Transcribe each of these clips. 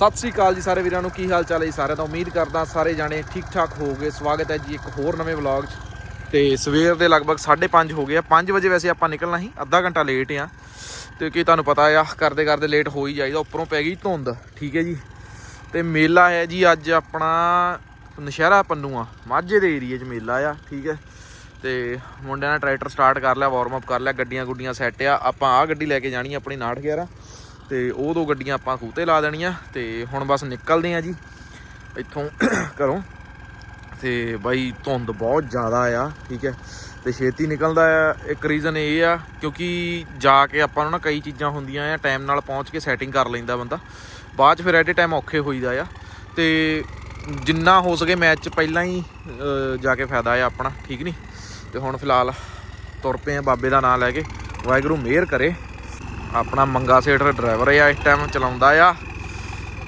ਸਤਿ ਸ੍ਰੀ ਅਕਾਲ ਜੀ ਸਾਰੇ ਵੀਰਾਂ ਨੂੰ, ਕੀ ਹਾਲ ਚਾਲ ਹੈ ਜੀ ਸਾਰਿਆਂ ਦਾ? ਉਮੀਦ ਕਰਦਾ ਸਾਰੇ ਜਾਣੇ ਠੀਕ ਠਾਕ ਹੋਵੋਗੇ। ਸਵਾਗਤ ਹੈ ਜੀ ਇੱਕ ਹੋਰ ਨਵੇਂ ਵਲੌਗ 'ਚ। ਤੇ ਸਵੇਰ ਦੇ ਲਗਭਗ 5:30 ਹੋ ਗਏ ਆ। 5 ਵਜੇ ਵੈਸੇ ਆਪਾਂ ਨਿਕਲਣਾ ਸੀ, ਅੱਧਾ ਘੰਟਾ ਲੇਟ ਆ। ਤੇ ਕੀ ਤੁਹਾਨੂੰ ਪਤਾ ਆ ਕਰਦੇ ਕਰਦੇ ਲੇਟ ਹੋ ਹੀ ਜਾਈਦਾ, ਉੱਪਰੋਂ ਪੈ ਗਈ ਧੁੰਦ। ਠੀਕ ਹੈ ਜੀ। ਤੇ ਮੇਲਾ ਹੈ ਜੀ ਅੱਜ ਆਪਣਾ, ਨਸ਼ਹਿਰਾ ਪੰਨੂਆ ਮਾਝੇ ਦੇ ਏਰੀਏ 'ਚ ਮੇਲਾ ਆ, ਠੀਕ ਹੈ। ਤੇ ਮੁੰਡਿਆਂ ਨੇ ਟਰੈਕਟਰ ਸਟਾਰਟ ਕਰ ਲਿਆ ਵਾਰਮ ਅਪ ਕਰ ਲਿਆ ਗੱਡੀਆਂ ਗੁੱਡੀਆਂ ਸੈੱਟ ਆ। ਆਪਾਂ ਆਹ ਗੱਡੀ ਲੈ ਕੇ ਜਾਣੀ ਆ ਆਪਣੀ 911 ਤੇ ਉਹ ਦੋ ਗੱਡੀਆਂ ਆਪਾਂ ਖੂਹ 'ਤੇ ਲਾ ਦੇਣੀਆਂ ਤੇ ਹੁਣ ਬਸ ਨਿਕਲਦੇ ਆ ਜੀ ਇੱਥੋਂ ਘਰੋਂ। ਤੇ ਬਾਈ ਧੁੰਦ ਬਹੁਤ ਜ਼ਿਆਦਾ ਆ, ਠੀਕ ਹੈ। ਤੇ ਛੇਤੀ ਨਿਕਲਦਾ ਆ। ਇੱਕ ਰੀਜ਼ਨ ਇਹ ਆ, ਕਿਉਂਕਿ ਜਾ ਕੇ ਆਪਾਂ ਨੂੰ ਨਾ ਕਈ ਚੀਜ਼ਾਂ ਹੁੰਦੀਆਂ ਆ ਟਾਈਮ ਨਾਲ ਪਹੁੰਚ ਕੇ ਸੈਟਿੰਗ ਕਰ ਲੈਂਦਾ ਬੰਦਾ। ਬਾਅਦ ਚ ਫਿਰ ਐਟ ਟਾਈਮ ਔਖੇ ਹੋਈਦਾ ਆ। ਤੇ ਜਿੰਨਾ ਹੋ ਸਕੇ ਮੈਚ ਚ ਪਹਿਲਾਂ ਹੀ ਜਾ ਕੇ ਫਾਇਦਾ ਆ ਆਪਣਾ, ਠੀਕ ਨਹੀਂ ਤੇ ਹੁਣ ਫਿਲਹਾਲ ਤੁਰ ਪਏ ਆ ਬਾਬੇ ਦਾ ਨਾਮ ਲੈ ਕੇ। ਵਾਹਿਗੁਰੂ ਮਿਹਰ ਕਰੇ। ਆਪਣਾ ਮੰਗਾ ਸੇਠ ਡਰਾਈਵਰ ਆ, ਇਸ ਟਾਈਮ ਚਲਾਉਂਦਾ ਆ।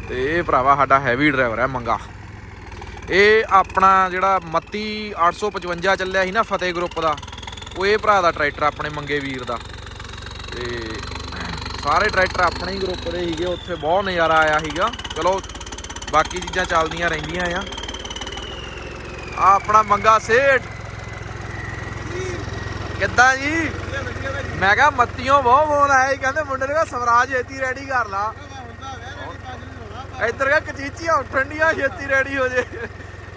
ਤੇ ਇਹ ਭਰਾਵਾ ਸਾਡਾ ਹੈਵੀ ਡਰਾਈਵਰ ਆ ਮੰਗਾ। ਇਹ ਆਪਣਾ ਜਿਹੜਾ ਮੱਤੀ 855 ਚੱਲਿਆ ਸੀ ਨਾ ਫਤਿਹ ਗਰੁੱਪ ਦਾ, ਉਹ ਇਹ ਭਰਾ ਦਾ ਟਰੈਕਟਰ ਆਪਣੇ ਮੰਗੇ ਵੀਰ ਦਾ। ਤੇ ਸਾਰੇ ਟਰੈਕਟਰ ਆਪਣੇ ਹੀ ਗਰੁੱਪ ਦੇ ਸੀਗੇ, ਉੱਥੇ ਬਹੁਤ ਨਜ਼ਾਰਾ ਆਇਆ ਸੀਗਾ। ਚਲੋ, ਬਾਕੀ ਚੀਜ਼ਾਂ ਚੱਲਦੀਆਂ ਰਹਿੰਦੀਆਂ ਆ। ਆ ਆਪਣਾ ਮੰਗਾ ਸੇਠ। ਕਿੱਦਾਂ ਜੀ? ਮੈਂ ਕਿਹਾ ਮੱਤੀਆਂ ਬਹੁਤ ਬੋਲ ਆਇਆ ਸੀ, ਕਹਿੰਦੇ ਮੁੰਡੇ ਨੇ ਕਿਹਾ, ਸਵਰਾਜ ਛੇਤੀ ਰੈਡੀ ਕਰ ਲਾ। ਇੱਧਰ ਕਾ ਕਚੀਚੀਆਂ ਉੱਠਣ ਡੀਆਂ ਛੇਤੀ ਰੈਡੀ ਹੋ ਜੇ।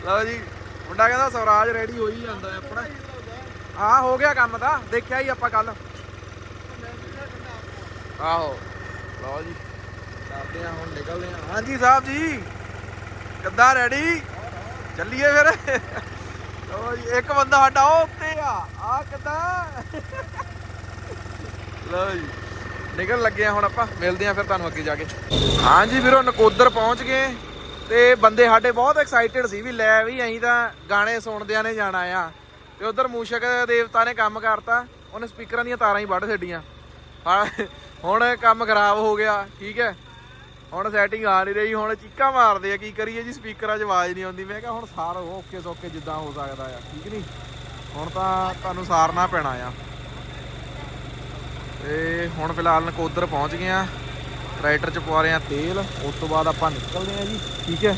ਲਓ ਜੀ, ਮੁੰਡਾ ਕਹਿੰਦਾ ਸਵਰਾਜ ਰੈਡੀ ਹੋ ਹੀ ਜਾਂਦਾ ਹੈ ਆਪਣਾ। ਆ ਹੋ ਗਿਆ ਕੰਮ ਤਾਂ, ਦੇਖਿਆ ਹੀ ਆਪਾਂ ਕੱਲ ਆਹੋ, ਲਓ ਜੀ, ਕਰਦੇ ਆ ਹੁਣ, ਨਿਕਲਦੇ ਆ ਹਾਂਜੀ ਸਾਹਿਬ ਜੀ, ਕਿੱਦਾਂ ਰੈਡੀ ਚੱਲੀਏ ਫਿਰ। ਲਓ ਜੀ, ਇੱਕ ਬੰਦਾ ਸਾਡਾ ਉਹ ਉੱਤੇ ਆ ਆ ਕਿੱਦਾਂ? ਲਓ ਜੀ। ਨਿਕਲ ਲੱਗੇ ਆ ਹੁਣ ਆਪਾਂ। ਮਿਲਦੇ ਆ ਫਿਰ ਤੁਹਾਨੂੰ ਅੱਗੇ ਜਾ ਕੇ। ਹਾਂਜੀ ਵੀਰੋ ਨਕੋਦਰ ਪਹੁੰਚ ਗਏ। ਤੇ ਬੰਦੇ ਸਾਡੇ ਬਹੁਤ ਐਕਸਾਈਟਡ ਸੀ ਵੀ ਲੈ ਵੀ ਅਸੀਂ ਤਾਂ ਗਾਣੇ ਸੁਣਦਿਆਂ ਨੇ ਜਾਣਾ ਆ। ਤੇ ਉਧਰ ਮੂਸ਼ਕ ਦੇਵਤਾ ਨੇ ਕੰਮ ਕਰਤਾ। ਉਹਨੇ ਸਪੀਕਰਾਂ ਦੀਆਂ ਤਾਰਾਂ ਹੀ ਵੱਢ ਛੱਡੀਆਂ। ਹਾਂ, ਹੁਣ ਕੰਮ ਖਰਾਬ ਹੋ ਗਿਆ। ਠੀਕ ਹੈ। ਹੁਣ ਸੈਟਿੰਗ ਆ ਨਹੀਂ ਰਹੀ। ਹੁਣ ਚੀਕਾਂ ਮਾਰਦੇ ਆ ਕੀ ਕਰੀਏ ਜੀ? ਸਪੀਕਰਾਂ 'ਚ ਆਵਾਜ਼ ਨਹੀਂ ਆਉਂਦੀ। ਮੈਂ ਕਿਹਾ ਹੁਣ ਸਾਰ ਓਕੇ ਸੋਕੇ ਜਿੱਦਾਂ ਹੋ ਸਕਦਾ ਆ। ਠੀਕ ਨਹੀਂ? ਹੁਣ ਤਾਂ ਤੁਹਾਨੂੰ ਸਾਰਨਾ ਪੈਣਾ ਆ। ਤੇ ਹੁਣ ਫਿਲਹਾਲ ਨਕੋਦਰ ਪਹੁੰਚ ਗਏ ਆ। ਟਰੈਕਟਰ 'ਚ ਪਵਾ ਰਹੇ ਆ ਤੇਲ, ਉਸ ਤੋਂ ਬਾਅਦ ਆਪਾਂ ਨਿਕਲਦੇ ਆ ਜੀ, ਠੀਕ ਹੈ?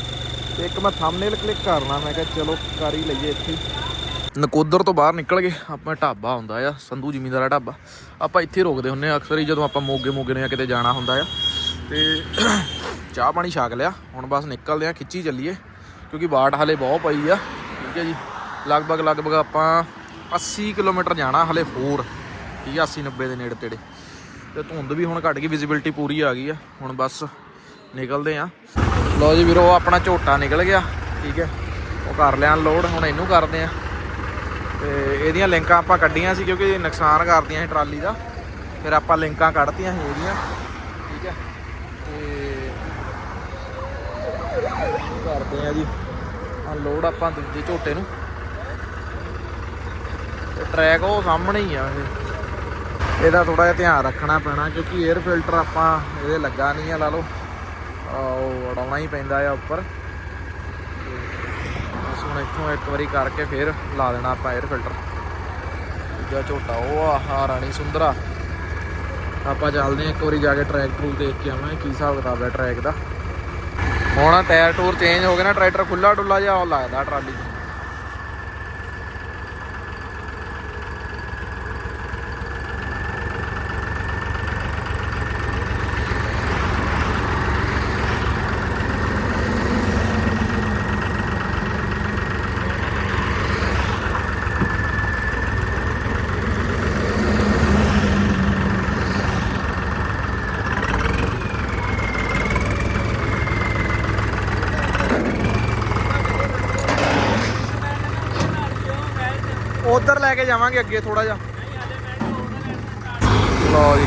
ਤੇ ਇੱਕ ਮੈਂ ਥੰਬਨੇਲ ਕਲਿੱਕ ਕਰਨਾ, ਮੈਂ ਕਿਹਾ ਚਲੋ ਕਰ ਹੀ ਲਈਏ ਇੱਥੇ ਨਕੋਦਰ ਤੋਂ ਬਾਹਰ ਨਿਕਲ ਗਏ ਆਪਾਂ ਢਾਬਾ ਹੁੰਦਾ ਆ, ਸੰਧੂ ਜ਼ਿਮੀਂਦਾਰਾ ਢਾਬਾ। ਆਪਾਂ ਇੱਥੇ ਰੋਕਦੇ ਹੁੰਨੇ ਆ, ਅਕਸਰ ਹੀ ਜਦੋਂ ਆਪਾਂ ਮੋਗੇ ਮੋਗੇ ਨੇ ਕਿਤੇ ਜਾਣਾ ਹੁੰਦਾ ਆ। ਤੇ ਚਾਹ ਪਾਣੀ ਛਾਕ ਲਿਆ, ਹੁਣ ਬਸ ਨਿਕਲਦੇ ਆ, ਖਿੱਚੀ ਚੱਲੀਏ, ਕਿਉਂਕਿ ਬਾਟ ਹਲੇ ਬਹੁਤ ਪਈ ਆ, ਠੀਕ ਹੈ ਜੀ। ਲਗਭਗ ਲਗਭਗ ਆਪਾਂ 80 ਕਿਲੋਮੀਟਰ ਜਾਣਾ ਹਲੇ ਹੋਰ। ਠੀਕ ਆ 80 90 ਦੇ ਨੇੜੇ ਤੇੜੇ। ਤੇ ਧੁੰਦ ਵੀ ਹੁਣ ਘਟ ਗਈ ਵਿਜ਼ਿਬਿਲਟੀ ਪੂਰੀ ਆ ਗਈ ਆ। ਹੁਣ ਬਸ ਨਿਕਲਦੇ ਆ। ਲਓ ਜੀ ਵੀਰੋ ਆਪਣਾ ਝੋਟਾ ਨਿਕਲ ਗਿਆ, ਠੀਕ ਹੈ। ਉਹ ਕਰ ਲਿਆ ਲੋਡ, ਹੁਣ ਇਹਨੂੰ ਕਰਦੇ ਆ। ਤੇ ਇਹਦੀਆਂ ਲਿੰਕਾਂ ਆਪਾਂ ਕੱਢੀਆਂ ਸੀ, ਕਿਉਂਕਿ ਇਹ ਨੁਕਸਾਨ ਕਰਦੀਆਂ ਸੀ ਟਰਾਲੀ ਦਾ। ਫਿਰ ਆਪਾਂ ਲਿੰਕਾਂ ਕੱਢਤੀਆਂ ਸੀ ਇਹਦੀਆਂ, ਠੀਕ ਹੈ। ਤੇ ਕਰਦੇ ਆ ਜੀ। ਆ ਲੋਡ ਆਪਾਂ ਦੂਜੇ ਝੋਟੇ ਨੂੰ। ਤੇ ਟਰੈਕ ਉਹ ਸਾਹਮਣੇ ਹੀ ਆ ਇਹ। ਇਹਦਾ ਥੋੜਾ ਜਿਹਾ ਧਿਆਨ ਰੱਖਣਾ ਪੈਣਾ ਕਿਉਂਕਿ 에ਅਰ ਫਿਲਟਰ ਆਪਾਂ ਇਹਦੇ ਲੱਗਾ ਨਹੀਂ ਆ, ਲਾ ਲਓ। ਉਹ ਉਡਾਉਣਾ ਹੀ ਪੈਂਦਾ ਆ ਉੱਪਰ। ਬਸ ਹੁਣ ਇੱਥੋਂ ਇੱਕ ਵਾਰੀ ਕਰਕੇ ਫਿਰ ਲਾ ਦੇਣਾ ਆਪਾਂ 에ਅਰ ਫਿਲਟਰ ਦੂਜਾ ਝੋਟਾ, ਉਹ ਆ, ਆਹ ਰਾਣੀ ਸੁੰਦਰਾ। ਆਪਾਂ ਚੱਲਦੇ ਹਾਂ ਇੱਕ ਵਾਰੀ ਜਾ ਕੇ ਟਰੈਕ ਟਰੂਕ ਦੇਖ ਕੇ ਆਵਾਂ ਕੀ ਹਿਸਾਬ ਕਿਤਾਬ ਹੈ ਟਰੈਕ ਦਾ। ਹੁਣ ਟਾਇਰ ਟੂਰ ਚੇਂਜ ਹੋ ਗਏ ਨਾ ਟਰੈਕਟਰ ਖੁੱਲਾ ਡੁੱਲਾ ਜਿਹਾ ਉਹ ਲੱਗਦਾ ਟਰਾਲੀ ਉਧਰ ਲੈ ਕੇ ਜਾਵਾਂਗੇ ਅੱਗੇ ਥੋੜਾ ਜਿਹਾ। ਲਓ ਜੀ,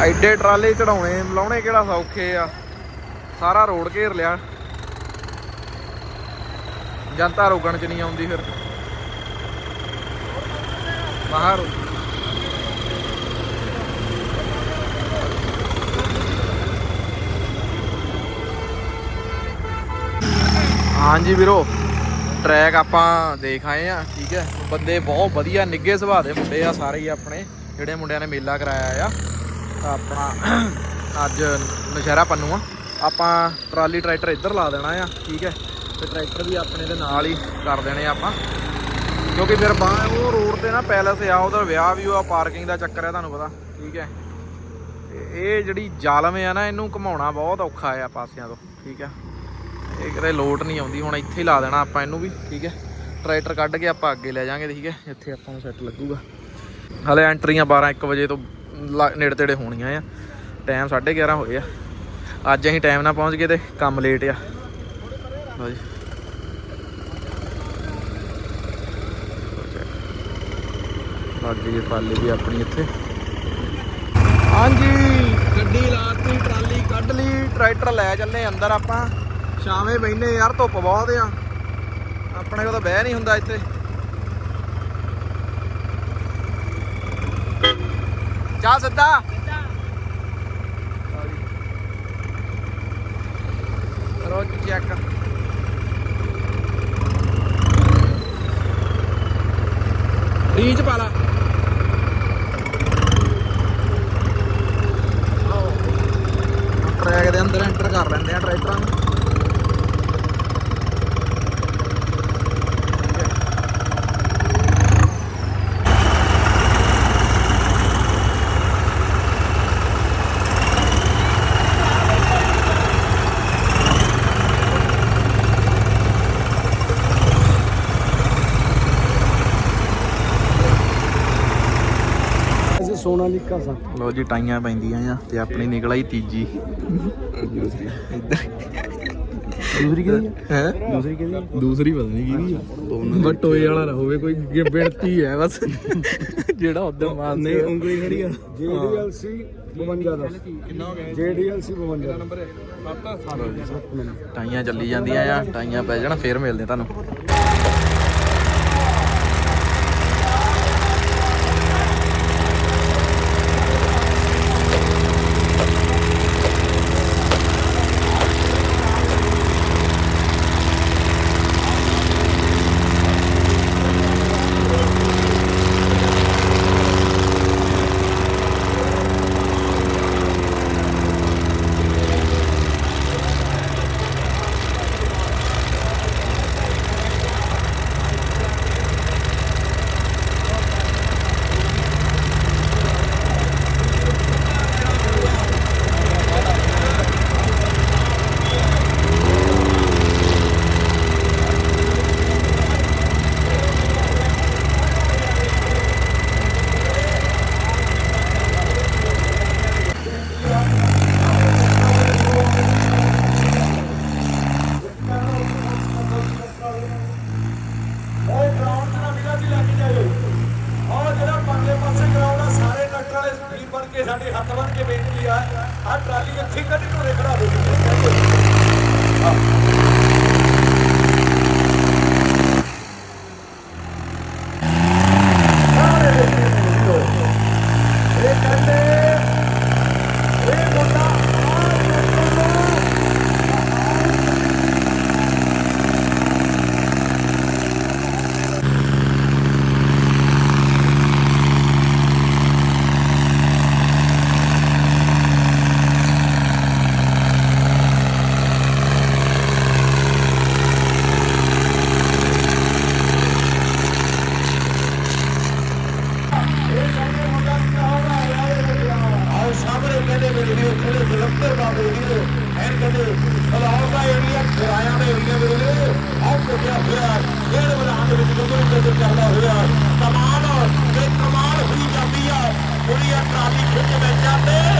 ਐਡੇ ਟਰਾਲੇ ਚੜਾਉਣੇ ਲਾਉਣੇ ਕਿਹੜਾ ਸੌਖੇ ਆ। ਸਾਰਾ ਰੋਡ ਘੇਰ ਲਿਆ। ਜਨਤਾ ਰੋਕਣ ਚ ਨਹੀਂ ਆਉਂਦੀ ਫਿਰ। ਬਾਹਰ। ਹਾਂਜੀ ਵੀਰੋ ਟਰੈਕ ਆਪਾਂ ਦੇਖ ਆਏ ਆ, ਠੀਕ ਹੈ? ਬੰਦੇ ਬਹੁਤ ਵਧੀਆ ਨਿੱਗੇ ਸੁਭਾਅ ਦੇ ਮੁੰਡੇ ਆ ਸਾਰੇ ਹੀ ਆਪਣੇ, ਜਿਹੜੇ ਮੁੰਡਿਆਂ ਨੇ ਮੇਲਾ ਕਰਾਇਆ ਆ। ਆਪਣਾ ਅੱਜ ਨਸ਼ਹਿਰਾ ਪੰਨੂ ਆ। ਆਪਾਂ ਟਰਾਲੀ ਟਰੈਕਟਰ ਇੱਧਰ ਲਾ ਦੇਣਾ ਆ, ਠੀਕ ਹੈ? ਤੇ ਟਰੈਕਟਰ ਵੀ ਆਪਣੇ ਦੇ ਨਾਲ ਹੀ ਕਰ ਦੇਣੇ ਆ ਆਪਾਂ। ਕਿਉਂਕਿ ਫਿਰ ਬਾਹ ਉਹ ਰੋਡ ਤੇ ਨਾ ਪੈਲਸ ਆ, ਉਹਦਾ ਵਿਆਹ ਵੀ ਉਹ ਪਾਰਕਿੰਗ ਦਾ ਚੱਕਰ ਹੈ ਤੁਹਾਨੂੰ ਪਤਾ, ਠੀਕ ਹੈ? ਇਹ ਜਿਹੜੀ ਜ਼ਾਲਮ ਆ ਨਾ, ਇਹਨੂੰ ਘਮਾਉਣਾ ਬਹੁਤ ਔਖਾ ਆ ਪਾਸਿਆਂ ਤੋਂ, ਠੀਕ ਹੈ? ਇਹ ਕਿਤੇ ਲੋਟ ਨਹੀਂ ਆਉਂਦੀ, ਹੁਣ ਇੱਥੇ ਹੀ ਲਾ ਦੇਣਾ ਆਪਾਂ ਇਹਨੂੰ ਵੀ, ਠੀਕ ਹੈ? ਟਰੈਕਟਰ ਕੱਢ ਕੇ ਆਪਾਂ ਅੱਗੇ ਲੈ ਜਾਾਂਗੇ, ਠੀਕ ਹੈ? ਇੱਥੇ ਆਪਾਂ ਨੂੰ ਸੈੱਟ ਲੱਗੂਗਾ। ਹਲੇ ਐਂਟਰੀਆਂ 12 1 ਵਜੇ ਤੋਂ ਲਾ- ਨੇੜੇ ਤੇੜੇ ਹੋਣੀਆਂ ਆ। ਟਾਈਮ 11:30 ਹੋਏ ਆ। ਅੱਜ ਅਸੀਂ ਟਾਈਮ ਨਾਲ ਪਹੁੰਚ ਗਏ ਤੇ ਕੰਮ ਲੇਟ ਆ। ਲਓ ਜੀ। ਲੱਗ ਗਈ ਟਰਾਲੀ ਵੀ ਆਪਣੀ ਇੱਥੇ। ਹਾਂਜੀ, ਗੱਡੀ ਲਾਤੀ, ਟਰਾਲੀ ਕੱਢ ਲਈ, ਟਰੈਕਟਰ ਲੈ ਚੱਲੇ ਅੰਦਰ ਆਪਾਂ। ਸ਼ਾਮੇ ਬੈਨੇ ਯਾਰ, ਧੁੱਪ ਬਹੁਤ ਆ। ਆਪਣੇ ਕੋਲ ਤਾਂ ਬਹਿ ਨਹੀਂ ਹੁੰਦਾ ਇੱਥੇ। ਚੱਲ ਸਿੱਧਾ। ਕਰੋ ਚੈੱਕ ਰੀਚ ਪਾ ਲਾ। ਟਰੈਕ ਦੇ ਅੰਦਰ ਐਂਟਰ ਕਰ ਲੈਂਦੇ ਆ ਟਰੈਕਟਰਾਂ ਨੂੰ। ਸਾਂ। ਲੋ ਜੀ ਟਾਈਆਂ ਪੈਂਦੀਆਂ ਆ ਤੇ ਆਪਣੀ ਨਿਕਲ ਆਈ ਤੀਜੀ। ਦੂਸਰੀ ਕਿਹਦੀ ਹੈ? ਦੂਸਰੀ ਕਿਹਦੀ ਦੂਸਰੀ ਪਤਾ ਨਹੀਂ ਕਿਹਦੀ ਆ। ਬਟ ਟੋਏ ਵਾਲਾ ਨਾ ਹੋਵੇ ਕੋਈ ਗਿਣਤੀ ਹੈ ਬਸ। ਜਿਹੜਾ ਉਧਰ ਮਾਰ ਨਹੀਂ ਉਂਗਲੀ ਖੜੀ ਆ। JDLC 52 ਦਾ। ਕਿੰਨਾ ਹੋ ਗਿਆ JDLC 52 ਦਾ। ਨੰਬਰ ਟਾਈਆਂ ਚੱਲੀ ਜਾਂਦੀਆਂ ਆ ਟਾਈਆਂ ਪੈ ਜਾਣ ਫੇਰ ਮਿਲਦੇ ਤੁਹਾਨੂੰ। out there.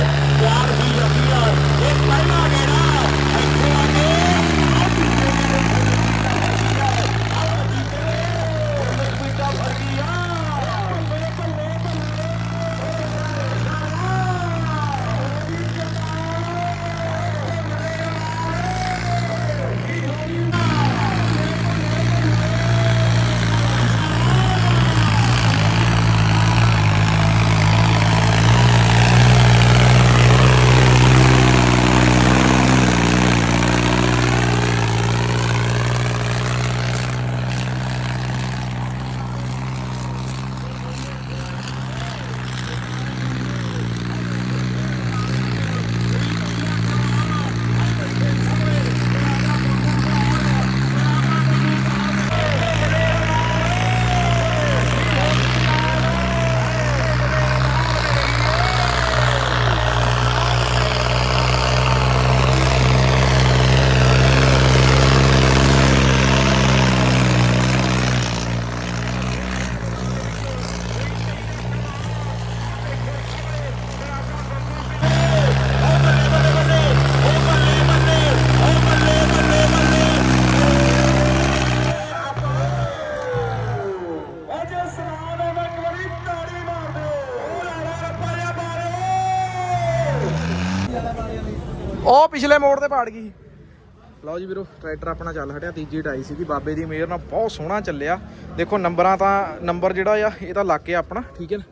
ਪਿਛਲੇ ਮੋੜ ਤੇ ਪਾੜ ਗਈ ਲਓ ਜੀ ਵੀਰੋ, ਟਰੈਕਟਰ ਆਪਣਾ ਚੱਲ ਹਟਿਆ, ਤੀਜੀ ਟਾਈ ਸੀਗੀ। ਬਾਬੇ ਦੀ ਮਿਹਰ ਨਾਲ ਬਹੁਤ ਸੋਹਣਾ ਚੱਲਿਆ। ਦੇਖੋ, ਨੰਬਰਾਂ ਤਾਂ, ਨੰਬਰ ਜਿਹੜਾ ਆ, ਇਹ ਤਾਂ ਲੱਗ ਗਿਆ ਆਪਣਾ, ਠੀਕ ਹੈ ਨਾ?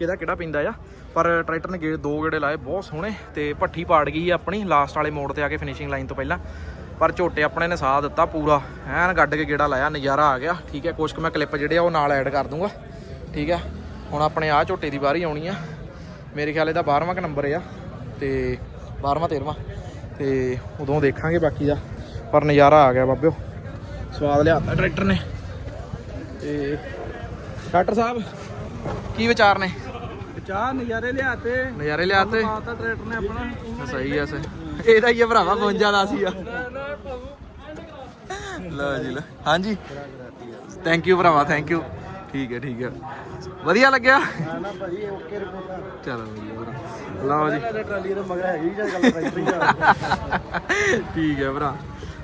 ਇਹਦਾ ਕਿਹੜਾ ਪੈਂਦਾ ਆ ਪਰ ਟਰੈਕਟਰ ਨੇ ਗੇ ਦੋ ਗੇੜੇ ਲਾਏ, ਬਹੁਤ ਸੋਹਣੇ। ਤੇ ਭੱਠੀ ਪਾੜ ਗਈ ਆਪਣੀ ਲਾਸਟ ਵਾਲੇ ਮੋੜ ਤੇ ਆ ਕੇ ਫਿਨਿਸ਼ਿੰਗ ਲਾਈਨ ਤੋਂ ਪਹਿਲਾਂ। ਪਰ ਝੋਟੇ ਆਪਣੇ ਨੇ ਸਾਥ ਦਿੱਤਾ ਪੂਰਾ। ਐਨ ਗੱਡ ਕੇ ਗੇੜਾ ਲਾਇਆ, ਨਜ਼ਾਰਾ ਆ ਗਿਆ, ਠੀਕ ਹੈ? ਕੁਛ ਕੁ ਮੈਂ ਕਲਿੱਪ ਜਿਹੜੇ ਆ, ਉਹ ਨਾਲ ਐਡ ਕਰ ਦੂੰਗਾ, ਠੀਕ ਹੈ? ਹੁਣ ਆਪਣੇ ਆ ਝੋਟੇ ਦੀ ਵਾਰੀ ਆਉਣੀ ਆ। ਮੇਰੇ ਖਿਆਲ ਇਹਦਾ 12ਵਾਂ ਕ ਨੰਬਰ ਆ, ਤੇ 12ਵਾਂ 13ਵਾਂ ਤੇ ਉਦੋਂ ਦੇਖਾਂਗੇ ਬਾਕੀ ਦਾ। ਪਰ ਨਜ਼ਾਰਾ ਆ ਗਿਆ ਬਾਬਿਓ। ਸਵਾਦ ਲਿਆਤਾ ਟਰੈਕਟਰ ਨੇ। ਤੇ ਡਾਕਟਰ ਸਾਹਿਬ ਕੀ ਵਿਚਾਰ ਨੇ? ਚਾਹ ਨਜ਼ਾਰੇ ਲਿਆਤੇ। ਨਜ਼ਾਰੇ ਲਿਆਤੇ। ਆਤਾ ਟਰੈਕਟਰ ਨੇ ਆਪਣਾ। ਸਹੀ ਆ ਸਹੀ ਇਹਦਾ ਹੀ ਆ ਭਰਾਵਾ 52 ਦਾ ਸੀ ਆ। ਲਓ ਜੀ ਲਓ। ਹਾਂਜੀ। ਥੈਂਕ ਯੂ ਭਰਾਵਾ ਥੈਂਕ ਯੂ ਠੀਕ ਹੈ ਠੀਕ ਹੈ। ਵਧੀਆ ਲੱਗਿਆ? ਨਾ ਭਾਜੀ ਓਕੇ ਰਿਪੋਰਟ ਚਲੋ ਵਧੀਆ ਭਰਾ। ਲਓ ਜੀ। ਟਰਾਲੀ ਦੇ ਮਗਰ ਹੈਗੀ ਜਾਂ ਗੱਲ ਫੈਕਟਰੀ ਦਾ ਠੀਕ ਹੈ ਭਰਾ।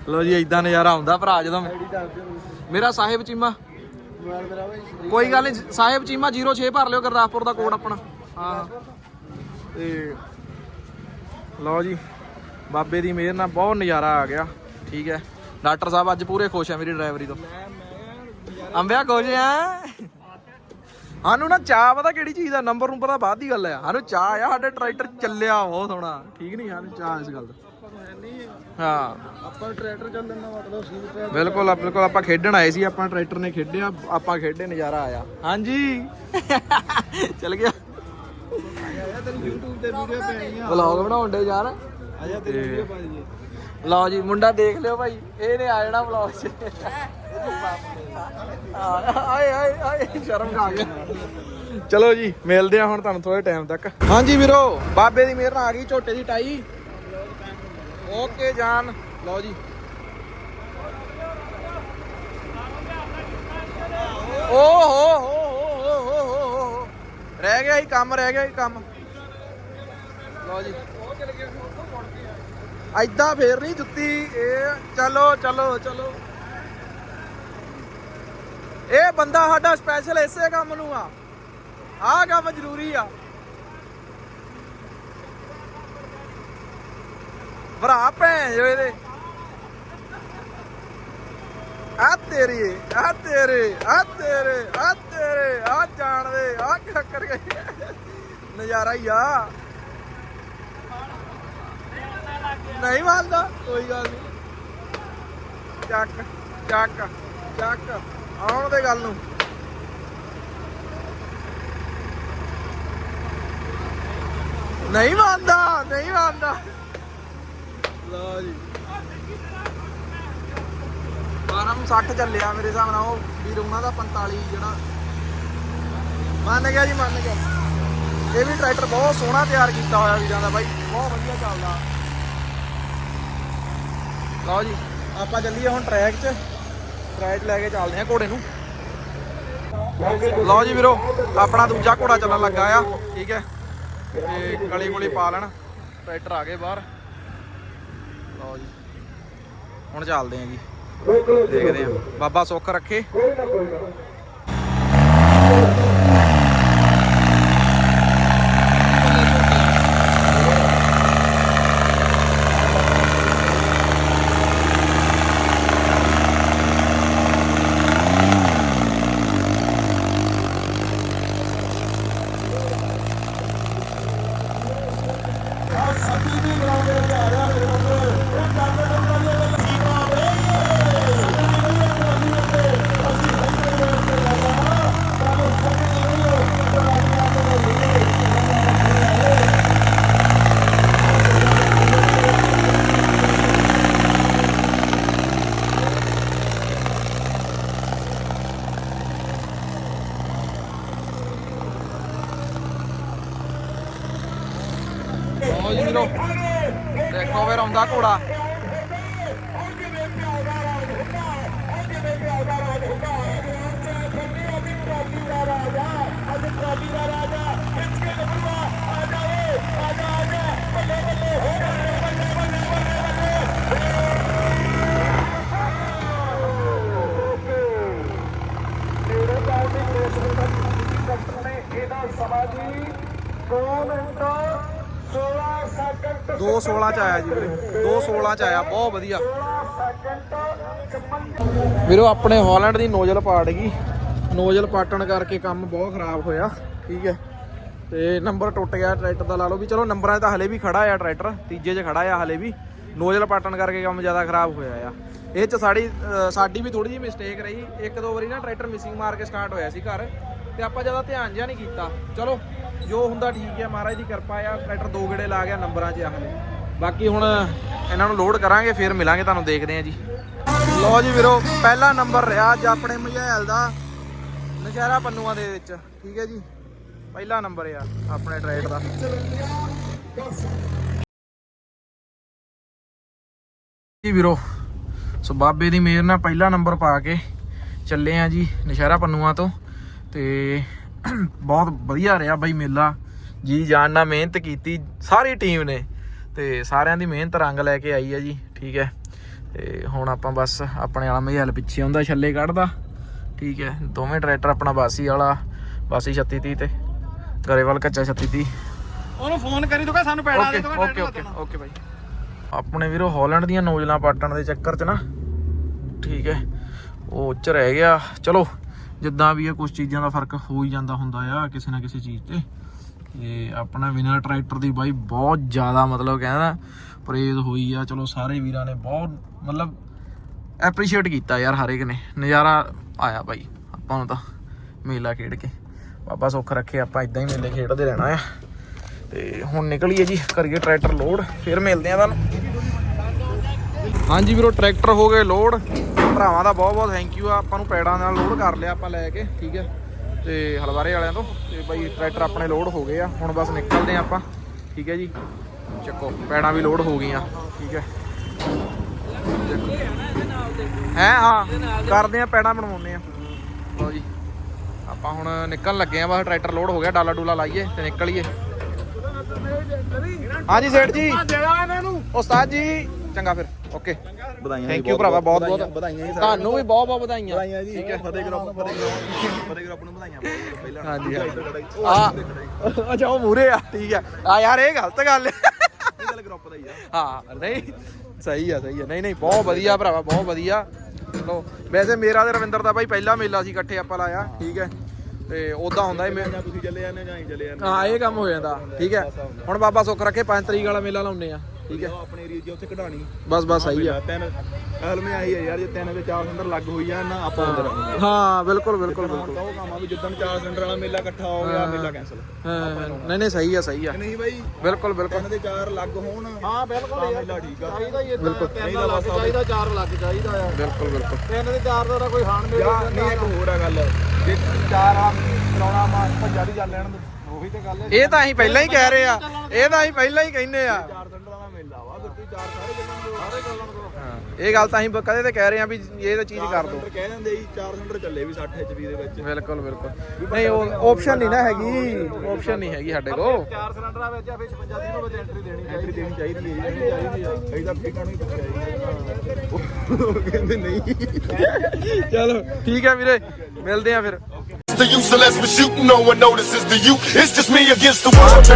ਲਓ ਜੀ ਇਦਾਂ ਨਜ਼ਾਰਾ ਆਉਂਦਾ ਭਰਾ ਜਦੋਂ। ਆਈਡੀ ਦੱਸ ਦਿਓ ਮੇਰਾ ਸਾਹਿਬ ਚੀਮਾ। ਮੋਬਾਈਲ ਮੇਰਾ ਭਾਈ ਕੋਈ ਗੱਲ ਨਹੀਂ ਸਾਹਿਬ ਚੀਮਾ 06 ਭਰ ਲਿਓ ਗੁਰਦਾਸਪੁਰ ਦਾ ਕੋਡ ਆਪਣਾ। ਹਾਂ। ਤੇ ਲਓ ਜੀ ਬਾਬੇ ਦੀ ਮਿਹਰ ਨਾਲ ਬਹੁਤ ਨਜ਼ਾਰਾ ਆ ਗਿਆ। ਠੀਕ ਹੈ। ਡਾਕਟਰ ਸਾਹਿਬ ਅੱਜ ਪੂਰੇ ਖੁਸ਼ ਆ ਮੇਰੀ ਡਰਾਈਵਰੀ ਤੋਂ। ਅੰਬਿਆ ਖੁਸ਼ ਆ? ਸਾਨੂੰ ਨਾ ਚਾਹ ਪਤਾ ਕਿਹੜੀ ਚੀਜ਼ ਦਾ ਨੰਬਰ ਨੂੰ ਪਤਾ ਬਾਅਦ ਦੀ ਗੱਲ ਆ। ਸਾਨੂੰ ਚਾਹ ਆ ਸਾਡੇ ਟਰੈਕਟਰ ਚੱਲਿਆ ਬਹੁਤ ਸੋਹਣਾ। ਠੀਕ ਨਹੀਂ ਸਾਨੂੰ ਚਾਹ ਇਸ ਗੱਲ ਦਾ। ਹਾਂ। ਆਪਾਂ ਟਰੈਕਟਰ ਚੱਲਣ ਦਾ ਮਤਲਬ ਸੀ ਵੀ ਬਿਲਕੁਲ ਬਿਲਕੁਲ ਆਪਾਂ ਖੇਡਣ ਆਏ ਸੀ ਆਪਣਾ ਟਰੈਕਟਰ ਨੇ ਖੇਡਿਆ ਆਪਾਂ ਖੇਡੇ ਨਜ਼ਾਰਾ ਆਇਆ। ਹਾਂਜੀ। ਚੱਲ ਗਿਆ। ਆਇਆ ਤੈਨੂੰ YouTube ਤੇ ਵੀਡੀਓ ਪੈਣੀਆਂ ਵਲੌਗ ਬਣਾਉਣ ਦੇ ਯਾਰ। ਆਇਆ ਤੇਰੀ ਵੀਡੀਓ ਪਾ ਲਓ ਜੀ ਮੁੰਡਾ ਦੇਖ ਲਿਓ ਭਾਈ ਇਹਨੇ ਆ ਜਾਣਾ ਵਲੌਗ 'ਚ। ਆਏ ਆਏ ਆਏ, ਸ਼ਰਮ ਖਾ ਗਿਆ ਚਲੋ ਜੀ, ਮਿਲਦੇ ਆ ਹੁਣ ਤੁਹਾਨੂੰ ਥੋੜੇ ਟਾਈਮ ਤੱਕ। ਹਾਂਜੀ ਵੀਰੋ, ਬਾਬੇ ਦੀ ਮਿਹਰ ਨਾਲ ਆ ਗਈ, ਝੋਟੇ ਦੀ ਟਾਈ। ਓਕੇ, ਜਾਨ। ਲਓ ਜੀ। ਓ, ਹੋ ਹੋ ਹੋ ਹੋ ਹੋ ਹੋ ਰਹਿ ਗਿਆ ਹੀ ਕੰਮ, ਰਹਿ ਗਿਆ ਹੀ ਕੰਮ। ਲਓ ਜੀ। ਐਦਾਂ ਫੇਰ ਨਹੀਂ ਜੁੱਤੀ। ਇਹ, ਚਲੋ ਚਲੋ ਚਲੋ। ਇਹ ਬੰਦਾ ਸਾਡਾ ਸਪੈਸ਼ਲ ਇਸੇ ਕੰਮ ਨੂੰ ਆ। ਆਹ ਕੰਮ ਜ਼ਰੂਰੀ ਆ। ਭਰਾ, ਭੈਣ ਜੋ ਇਹਦੇ। ਆ ਤੇਰੀ ਆ ਤੇਰੇ ਆ ਤੇਰੇ ਆ ਤੇਰੇ ਆ ਜਾਣਦੇ ਆ ਕੀ ਕਰ ਗਏ ਨਜ਼ਾਰਾ ਹੀ ਆ। ਨਹੀਂ ਮੰਨਦਾ, ਕੋਈ ਗੱਲ ਨਹੀਂ। ਚੱਕ ਚੱਕ ਚੱਕ। ਆਉਣ ਦੇ ਗੱਲ ਨੂੰ। ਨਹੀਂ ਮੰਨਦਾ ਨਹੀਂ ਮੰਨਦਾ। ਲਓ ਜੀ। 1260 ਚੱਲਿਆ ਮੇਰੇ ਹਿਸਾਬ ਨਾਲ ਉਹ ਵੀਰ, ਉਹਨਾਂ ਦਾ 45 ਜਿਹੜਾ। ਮੰਨ ਗਿਆ ਜੀ, ਮੰਨ ਗਿਆ। ਇਹ ਵੀ ਟਰੈਕਟਰ ਬਹੁਤ ਸੋਹਣਾ ਤਿਆਰ ਕੀਤਾ ਹੋਇਆ ਵੀਰਾਂ ਦਾ ਬਾਈ। ਬਹੁਤ ਵਧੀਆ ਚੱਲਦਾ। ਲਓ ਜੀ, ਆਪਾਂ ਚੱਲੀਏ ਹੁਣ ਟਰੈਕ 'ਚ। ਟਰੈਕ ਲੈ ਕੇ ਚੱਲਦੇ ਆ ਘੋੜੇ ਨੂੰ। ਲਓ ਜੀ ਵੀਰੋ, ਆਪਣਾ ਦੂਜਾ ਘੋੜਾ ਚੱਲਣ ਲੱਗਾ ਆ, ਠੀਕ ਹੈ। ਤੇ ਗਲੀ ਗੁਲੀ ਪਾ ਲੈਣ, ਟਰੈਕਟਰ ਆ ਗਏ ਬਾਹਰ। ਲਓ ਜੀ, ਹੁਣ ਚੱਲਦੇ ਆ ਜੀ। ਦੇਖਦੇ ਆ ਬਾਬਾ ਸੁੱਖ ਰੱਖੇ। ਦੇਖੋ ਵੇ ਰੌਂਦਾ ਘੋੜਾ। ਸਮਾਜੀ 2 216 ਚ ਆਇਆ ਜੀ ਵੀਰੇ। 216 ਚ ਆਇਆ, ਬਹੁਤ ਵਧੀਆ। ਵੀਰੋ, ਆਪਣੇ ਹਾਲੈਂਡ ਦੀ ਨੋਜ਼ਲ ਪਾੜ ਗਈ। ਨੋਜ਼ਲ ਪਾਟਣ ਕਰਕੇ ਕੰਮ ਬਹੁਤ ਖਰਾਬ ਹੋਇਆ, ਠੀਕ ਹੈ। ਤੇ ਨੰਬਰ ਟੁੱਟ ਗਿਆ, ਟਰੈਕਟਰ ਦਾ ਲਾ ਲਓ ਵੀ। ਚਲੋ, ਨੰਬਰਾਂ 'ਚ ਤਾਂ ਹਲੇ ਵੀ ਖੜਾ ਆ ਟਰੈਕਟਰ, ਤੀਜੇ 'ਚ ਖੜਾ ਆ ਹਲੇ ਵੀ। ਨੋਜ਼ਲ ਪਾਟਣ ਕਰਕੇ ਕੰਮ ਜ਼ਿਆਦਾ ਖਰਾਬ ਹੋਇਆ ਆ। ਇਹ 'ਚ ਸਾਡੀ ਸਾਡੀ ਵੀ ਥੋੜੀ ਜਿਹੀ ਮਿਸਟੇਕ ਰਹੀ। ਇੱਕ ਦੋ ਵਾਰੀ ਨਾ ਟਰੈਕਟਰ ਮਿਸਿੰਗ ਮਾਰ ਕੇ ਸਟਾਰਟ ਹੋਇਆ ਸੀ ਘਰ। ਤੇ ਆਪਾਂ ਜ਼ਿਆਦਾ ਧਿਆਨ ਜਿਹਾ ਨਹੀਂ ਕੀਤਾ। ਚਲੋ, ਜੋ ਹੁੰਦਾ ਠੀਕ ਹੈ, ਮਹਾਰਾਜ ਦੀ ਕਿਰਪਾ ਆ, ਟਰੈਕਟਰ ਦੋ ਗੇੜੇ ਲਾ ਗਿਆ ਨੰਬਰਾਂ 'ਚ ਆ ਹਲੇ ਬਾਕੀ ਹੁਣ ਇਹਨਾਂ ਨੂੰ ਲੋਡ ਕਰਾਂਗੇ, ਫਿਰ ਮਿਲਾਂਗੇ, ਤੁਹਾਨੂੰ ਦੇਖਦੇ ਹਾਂ ਜੀ। ਲਓ ਜੀ ਵੀਰੋ, ਪਹਿਲਾ ਨੰਬਰ ਰਿਹਾ ਅੱਜ ਆਪਣੇ ਮਝੈਲ ਦਾ ਨਸ਼ਹਿਰਾ ਪੰਨੂਆਂ ਦੇ ਵਿੱਚ। ਠੀਕ ਹੈ ਜੀ? ਪਹਿਲਾ ਨੰਬਰ ਆ ਆਪਣੇ ਟਰੈਕਟਰ ਦਾ। ਜੀ ਵੀਰੋ, ਸੋ ਬਾਬੇ ਦੀ ਮਿਹਰ ਨਾਲ ਪਹਿਲਾ ਨੰਬਰ ਪਾ ਕੇ ਚੱਲੇ ਆ ਜੀ ਨਸ਼ਹਿਰਾ ਪੰਨੂਆਂ ਤੋਂ। ਤੇ ਬਹੁਤ ਵਧੀਆ ਰਿਹਾ ਬਾਈ ਮੇਲਾ। ਜੀ ਜਾਨ ਨਾਲ ਮਿਹਨਤ ਕੀਤੀ। ਸਾਰੀ ਟੀਮ ਨੇ। ਤੇ ਸਾਰਿਆਂ ਦੀ ਮਿਹਨਤ ਰੰਗ ਲੈ ਕੇ ਆਈ ਹੈ ਜੀ ਠੀਕ ਹੈ। ਤੇ ਹੁਣ ਆਪਾਂ ਬਸ ਆਪਣੇ ਵਾਲਾ ਮਹਿਲ ਪਿੱਛੇ ਆਉਂਦਾ ਛੱਲੇ ਕੱਢਦਾ। ਠੀਕ ਹੈ ਦੋਵੇਂ ਟਰੈਕਟਰ ਆਪਣਾ ਬਾਸੀ ਵਾਲਾ ਬਾਸੀ 3630 ਤੇ। ਗਰੇਵਾਲ ਕੱਚਾ 3630 ਉਹਨੂੰ ਫੋਨ ਕਰੀ ਦੂਗਾ ਸਾਨੂੰ ਪੈੜਾ okay okay okay okay bye. ਆਪਣੇ ਵੀਰੋ ਹਾਲੈਂਡ ਦੀਆਂ ਨੋਜ਼ਲਾਂ ਪਾਟਣ ਦੇ ਚੱਕਰ 'ਚ ਨਾ। ਠੀਕ ਹੈ ਉਹ ਉੱਚ ਰਹਿ ਗਿਆ। ਚਲੋ ਜਿੱਦਾਂ ਵੀ ਆ ਕੁਝ ਚੀਜ਼ਾਂ ਦਾ ਫ਼ਰਕ ਹੋ ਹੀ ਜਾਂਦਾ ਹੁੰਦਾ ਆ, ਕਿਸੇ ਨਾ ਕਿਸੇ ਚੀਜ਼ ਤੇ। ਤੇ ਆਪਣਾ ਵਿਨਰ ਟਰੈਕਟਰ ਦੀ ਬਾਈ ਬਹੁਤ ਜ਼ਿਆਦਾ ਮਤਲਬ ਕਹਿੰਦਾ ਪ੍ਰੇਜ਼ ਹੋਈ ਆ। ਚਲੋ ਸਾਰੇ ਵੀਰਾਂ ਨੇ ਬਹੁਤ ਮਤਲਬ ਐਪਰੀਸ਼ੀਏਟ ਕੀਤਾ ਯਾਰ ਹਰ ਇੱਕ ਨੇ। ਨਜ਼ਾਰਾ ਆਇਆ ਬਾਈ, ਆਪਾਂ ਨੂੰ ਤਾਂ ਮੇਲਾ ਖੇਡ ਕੇ। ਬਾਬਾ ਸੁੱਖ ਰੱਖੇ, ਆਪਾਂ ਇਦਾਂ ਹੀ ਮੇਲੇ ਖੇਡਦੇ ਰਹਿਣਾ ਆ। ਤੇ ਹੁਣ ਨਿਕਲੀਏ ਜੀ, ਕਰੀਏ ਟਰੈਕਟਰ ਲੋਡ, ਫਿਰ ਮਿਲਦੇ ਆ ਤੁਹਾਨੂੰ। ਹਾਂਜੀ ਵੀਰੋ, ਟਰੈਕਟਰ ਹੋ ਗਏ ਲੋਡ। ਭਰਾਵਾਂ ਦਾ ਬਹੁਤ ਬਹੁਤ ਥੈਂਕ ਯੂ ਆ। ਆਪਾਂ ਨੂੰ ਪੈੜਾਂ ਨਾਲ ਲੋਡ ਕਰ ਲਿਆ ਆਪਾਂ ਲੈ ਕੇ ਠੀਕ ਹੈ ਤੇ ਹਲਵਾਰੇ ਵਾਲਿਆਂ ਤੋਂ ਤੇ ਬਾਈ ਟਰੈਕਟਰ ਆਪਣੇ ਲੋਡ ਹੋ ਗਏ ਆ। ਹੁਣ ਬਸ ਨਿਕਲਦੇ ਆ ਆਪਾਂ ਠੀਕ ਹੈ ਜੀ। ਚੱਕੋ ਪੈੜਾਂ ਵੀ ਲੋਡ ਹੋ ਗਈਆਂ ਠੀਕ ਹੈ ਹੈ ਹਾਂ ਕਰਦੇ ਆ ਪੈੜਾਂ ਬਣਵਾਉਂਦੇ ਆ। ਲਓ ਜੀ ਆਪਾਂ ਹੁਣ ਨਿਕਲਣ ਲੱਗੇ ਆ ਬਸ ਟਰੈਕਟਰ ਲੋਡ ਹੋ ਗਿਆ ਡਾਲਾ ਡੂਲਾ ਲਾਈਏ ਤੇ ਨਿਕਲੀਏ। ਹਾਂਜੀ ਸੇਠ ਜੀ। ਨੂੰ। ਉਸਤਾਦ ਜੀ ਚੰਗਾ ਫਿਰ। ਓਕੇ ਵਧਾਈਆਂ ਥੈਂਕ ਯੂ ਭਰਾਵਾ ਬਹੁਤ ਬਹੁਤ ਵਧਾਈਆਂ। ਜੀ ਤੁਹਾਨੂੰ ਵੀ ਬਹੁਤ ਬਹੁਤ ਵਧਾਈਆਂ। ਵਧਾਈਆਂ ਜੀ ਠੀਕ ਹੈ। ਫਤਿਹ ਗਰੁੱਪ ਫਤਿਹ ਗਰੁੱਪ ਫਤਿਹ ਗਰੁੱਪ ਨੂੰ ਵਧਾਈਆਂ। ਪਹਿਲਾਂ ਹਾਂਜੀ ਹਾਂ ਆ ਅੱਛਾ ਉਹ ਮੂਰੇ ਆ ਠੀਕ ਹੈ। ਆ ਯਾਰ ਇਹ ਗਲਤ ਗੱਲ ਹੈ। ਇਹ ਗੱਲ ਗਰੁੱਪ ਦਾ ਹੀ ਆ। ਹਾਂ ਨਹੀਂ ਸਹੀ ਆ ਸਹੀ ਆ। ਨਹੀਂ ਨਹੀਂ ਬਹੁਤ ਵਧੀਆ ਭਰਾਵਾ ਬਹੁਤ ਵਧੀਆ। ਚਲੋ ਵੈਸੇ ਮੇਰਾ ਤੇ ਰਵਿੰਦਰ ਦਾ ਬਾਈ ਪਹਿਲਾ ਮੇਲਾ ਸੀ ਇਕੱਠੇ ਆਪਾਂ ਲਾਇਆ ਠੀਕ ਹੈ। ਤੇ ਉਦਾਂ ਹੁੰਦਾ ਹੀ ਮੈਂ ਤੁਸੀਂ ਚੱਲੇ ਜਾਂਦੇ ਜਾਂ ਹੀ ਚੱਲੇ ਜਾਂਦੇ ਹਾਂ ਇਹ ਕੰਮ ਹੋ ਜਾਂਦਾ ਠੀਕ ਹੈ। ਹੁਣ ਬਾਬਾ ਸੁੱਖ ਰੱਖੇ 5 ਤਰੀਕ ਵਾਲਾ ਮੇਲਾ ਲਾਉਂਦੇ ਆ। ਠੀਕ ਹੈ। ਉਹ ਆਪਣੇ ਏਰੀਆ 'ਚ ਉੱਥੇ ਕਢਾਣੀ। ਬਸ ਬਸ ਸਹੀ ਆ। ਤਿੰਨ ਅਸਲ ਵਿੱਚ ਆਹੀ ਆ ਯਾਰ ਜੇ ਤਿੰਨ ਤੇ ਚਾਰ ਸਿਲੰਡਰ ਲੱਗ ਹੋਈ ਜਾਣ ਨਾ ਆਪਾਂ ਅੰਦਰ ਹਾਂ ਬਿਲਕੁਲ ਬਿਲਕੁਲ ਹੁਣ ਤਾਂ ਉਹ ਕੰਮ ਆ ਵੀ ਜਿੱਦਣ ਚਾਰ ਸਿਲੰਡਰ ਵਾਲਾ ਮੇਲਾ ਇਕੱਠਾ ਹੋ ਗਿਆ ਮੇਲਾ ਕੈਨਸਲ ਹਾਂ ਨਹੀਂ ਨਹੀਂ ਸਹੀ ਆ ਸਹੀ ਆ। ਨਹੀਂ ਬਾਈ ਬਿਲਕੁਲ ਬਿਲਕੁਲ। ਤਿੰਨ ਤੇ ਚਾਰ ਲੱਗ ਹੋਣ ਹਾਂ ਬਿਲਕੁਲ ਤਾਂ ਯਾਰ। ਮੇਲਾ ਠੀਕ ਆ। ਚਾਹੀਦਾ ਹੀ ਇਦਾਂ ਬਿਲਕੁਲ। ਤਿੰਨ ਲੱਗ ਚਾਹੀਦਾ ਚਾਰ ਲੱਗ ਚਾਹੀਦਾ ਆ। ਬਿਲਕੁਲ ਬਿਲਕੁਲ। ਤਿੰਨ ਦੇ ਚਾਰ ਦਾ ਤਾਂ ਕੋਈ ਹਾਨ ਮੇਲ ਨਹੀਂ ਇੱਕ ਹੋਰ ਆ ਗੱਲ। ਜੇ ਚਾਰ ਆ ਚਲਾਉਣਾ ਮਾ ਭੱਜਾ ਦੀ ਚੱਲ ਲੈਣ। ਉਹੀ ਤੇ ਗੱਲ ਹੈ। ਇਹ ਤਾਂ ਅਸੀਂ ਪਹਿਲਾਂ ਹੀ ਕਹਿ ਰਹੇ ਆ। ਇਹ ਤਾਂ ਅਸੀਂ ਪਹਿਲਾਂ ਹੀ ਕਹਿੰਦੇ ਆ। ਸਾਰੇ ਇਹ ਗੱਲ ਤਾਂ ਅਸੀਂ ਕਦੇ ਤੇ ਕਹਿ ਰਹੇ ਆ ਵੀ ਇਹ ਤਾਂ ਚੀਜ਼ ਕਰ ਦੋ। ਸਿਲੰਡਰ ਕਹਿ ਦਿੰਦੇ ਜੀ ਚਾਰ ਸਿਲੰਡਰ ਚੱਲੇ ਵੀ 60 ਐਚਪੀ ਦੇ ਵਿੱਚ। ਬਿਲਕੁਲ ਬਿਲਕੁਲ। ਨਹੀਂ ਉਹ ਆਪਸ਼ਨ ਨਹੀਂ ਨਾ ਹੈਗੀ। ਆਪਸ਼ਨ ਨਹੀਂ ਹੈਗੀ ਸਾਡੇ ਕੋਲ। ਚਾਰ ਸਿਲੰਡਰਾਂ ਵਿੱਚ ਆ ਫਿਰ 56 ਦਿਨ ਵਿੱਚ ਐਂਟਰੀ ਦੇਣੀ ਐਂਟਰੀ ਦੇਣੀ ਚਾਹੀਦੀ ਹੈ ਜੀ। ਚਾਹੀਦੀ ਆ। ਅਸੀਂ ਤਾਂ ਫੇਕਾਂ ਨੂੰ ਹੀ ਪੁੱਛਿਆ ਜੀ। ਉਹ ਕਹਿੰਦੇ ਨਹੀਂ। ਚਲੋ ਠੀਕ ਹੈ ਵੀਰੇ। ਮਿਲਦੇ ਆ ਫਿਰ। The use unless we're shooting. No one notices the you. It's just me against the world.